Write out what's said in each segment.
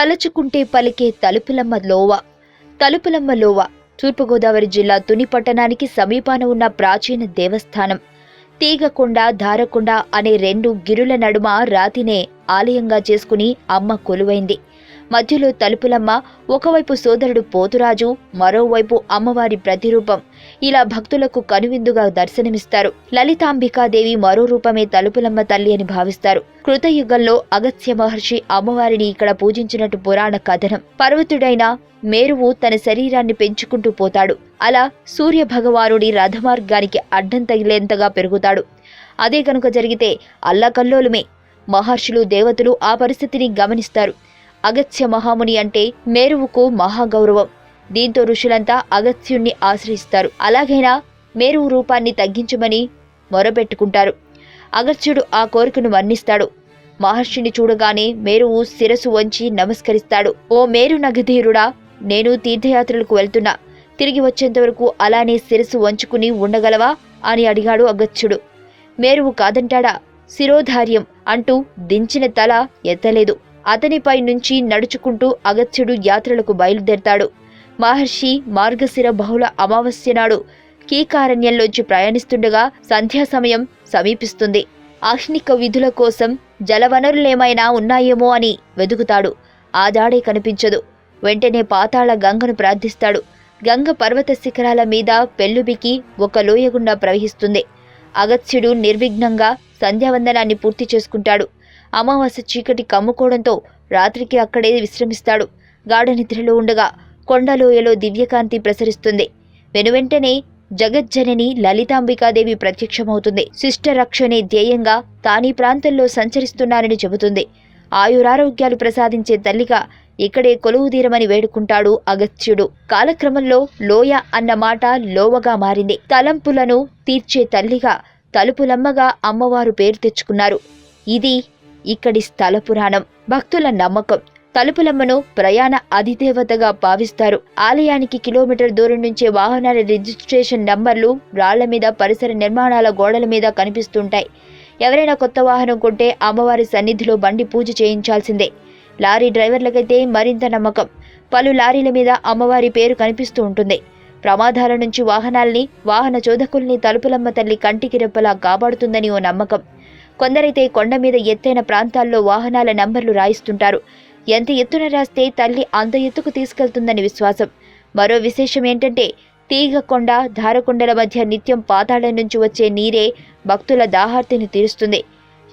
తలుచుకుంటే పలికే తలుపులమ్మ లోవ. తలుపులమ్మ లోవ. తూర్పుగోదావరి జిల్లా తుని పట్టణానికి సమీపాన ఉన్న ప్రాచీన దేవస్థానం. తీగకొండ ధారకొండ అనే రెండు గిరుల నడుమ రాతినే ఆలయంగా చేసుకుని అమ్మ కొలువైంది. మధ్యలో తలుపులమ్మ ఒకవైపు సోదరుడు పోతురాజు మరోవైపు అమ్మవారి ప్రతిరూపం. ఇలా భక్తులకు కనువిందుగా దర్శనమిస్తారు. లలితాంబికాదేవి మరో రూపమే తలుపులమ్మ తల్లి అని భావిస్తారు. కృతయుగంలో అగత్య మహర్షి అమ్మవారిని ఇక్కడ పూజించినట్టు పురాణ కథనం. పర్వతుడైన మేరువు తన శరీరాన్ని పెంచుకుంటూ పోతాడు. అలా సూర్య భగవానుడి రథమార్గానికి అడ్డం తగిలేంతగా పెరుగుతాడు. అదే కనుక జరిగితే అల్లకల్లోలమే. మహర్షులు దేవతలు ఆ పరిస్థితిని గమనిస్తారు. అగత్య మహాముని అంటే మేరువుకు మహాగౌరవం. దీంతో ఋషులంతా అగత్యుణ్ణి ఆశ్రయిస్తారు. అలాగైనా మేరువు రూపాన్ని తగ్గించమని మొరపెట్టుకుంటారు. అగత్యుడు ఆ కోరికను మన్నిస్తాడు. మహర్షిని చూడగానే మేరువు శిరసు వంచి నమస్కరిస్తాడు. ఓ మేరు నగధీరుడా నేను తీర్థయాత్రలకు వెళ్తున్నా. తిరిగి వచ్చేంతవరకు అలానే శిరసు వంచుకుని ఉండగలవా? అని అడిగాడు అగత్యుడు. మేరువు కాదంటాడా? శిరోధార్యం అంటూ దించిన తల ఎత్తలేదు. అతనిపై నుంచి నడుచుకుంటూ అగత్యుడు యాత్రలకు బయలుదేరతాడు. మహర్షి మార్గశిర బహుళ అమావాస్య నాడు కీకారణ్యంలోంచి ప్రయాణిస్తుండగా సంధ్యా సమయం సమీపిస్తుంది. ఆహ్నిక విధుల కోసం జలవనరులేమైనా ఉన్నాయేమో అని వెతుకుతాడు ఆ దాడే కనిపించదు. వెంటనే పాతాళ గంగను ప్రార్థిస్తాడు. గంగ పర్వత శిఖరాల మీద పెళ్ళుబికి ఒక లోయగుండా ప్రవహిస్తుంది. అగత్యుడు నిర్విఘ్నంగా సంధ్యావందనాన్ని పూర్తి చేసుకుంటాడు. అమావాస్య చీకటి కమ్ముకోవడంతో రాత్రికి అక్కడే విశ్రమిస్తాడు. గాఢ నిద్రలో ఉండగా కొండలోయలో దివ్యకాంతి ప్రసరిస్తుంది. వెనువెంటనే జగజ్జనని లలితాంబికాదేవి ప్రత్యక్షమవుతుంది. శిష్టరక్షణే ధ్యేయంగా తానీ ప్రాంతంలో సంచరిస్తున్నానని చెబుతుంది. ఆయురారోగ్యాలు ప్రసాదించే తల్లిగా ఇక్కడే కొలువుదీరమని వేడుకుంటాడు అగత్యుడు కాలక్రమంలో లోయ అన్న మాట లోవగా మారింది. తలంపులను తీర్చే తల్లిగా తలుపులమ్మగా అమ్మవారు పేరు తెచ్చుకున్నారు. ఇది ఇక్కడి స్థల పురాణం. భక్తుల నమ్మకం. తలుపులమ్మను ప్రయాణ అధిదేవతగా భావిస్తారు. ఆలయానికి కిలోమీటర్ దూరం నుంచే వాహనాల రిజిస్ట్రేషన్ నంబర్లు రాళ్ళ మీద పరిసర నిర్మాణాల గోడల మీద కనిపిస్తుంటాయి. ఎవరైనా కొత్త వాహనం కొంటే అమ్మవారి సన్నిధిలో బండి పూజ చేయించాల్సిందే. లారీ డ్రైవర్లకైతే మరింత నమ్మకం. పలు లారీల మీద అమ్మవారి పేరు కనిపిస్తూ ఉంటుంది. ప్రమాదాల నుంచి వాహనాల్ని వాహన చోదకుల్ని తలుపులమ్మ తల్లి కంటికి రెప్పలా కాపాడుతుందని ఓ నమ్మకం. కొందరైతే కొండ మీద ఎత్తైన ప్రాంతాల్లో వాహనాల నంబర్లు రాయిస్తుంటారు. ఎంత ఎత్తున రాస్తే తల్లి అంత ఎత్తుకు తీసుకెళ్తుందని విశ్వాసం. మరో విశేషం ఏంటంటే తీగ కొండ ధారకొండల మధ్య నిత్యం పాతాళం నుంచి వచ్చే నీరే భక్తుల దాహార్తిని తీరుస్తుంది.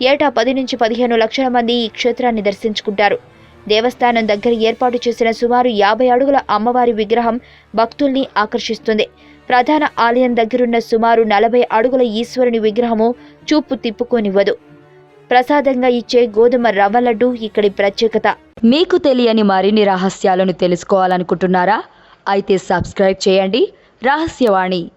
ఏటా పది నుంచి పదిహేను లక్షల మంది ఈ క్షేత్రాన్ని దర్శించుకుంటారు. దేవస్థానం దగ్గర ఏర్పాటు చేసిన సుమారు యాభై అడుగుల అమ్మవారి విగ్రహం భక్తుల్ని ఆకర్షిస్తుంది. ప్రధాన ఆలయం దగ్గరున్న సుమారు నలభై అడుగుల ఈశ్వరుని విగ్రహము చూపు తిప్పుకోనివ్వదు. ప్రసాదంగా ఇచ్చే గోధుమ రవ్వ లడ్డు ఇక్కడి ప్రత్యేకత. మీకు తెలియని మరిన్ని రహస్యాలను తెలుసుకోవాలనుకుంటున్నారా? అయితే సబ్స్క్రైబ్ చేయండి. రహస్యవాణి.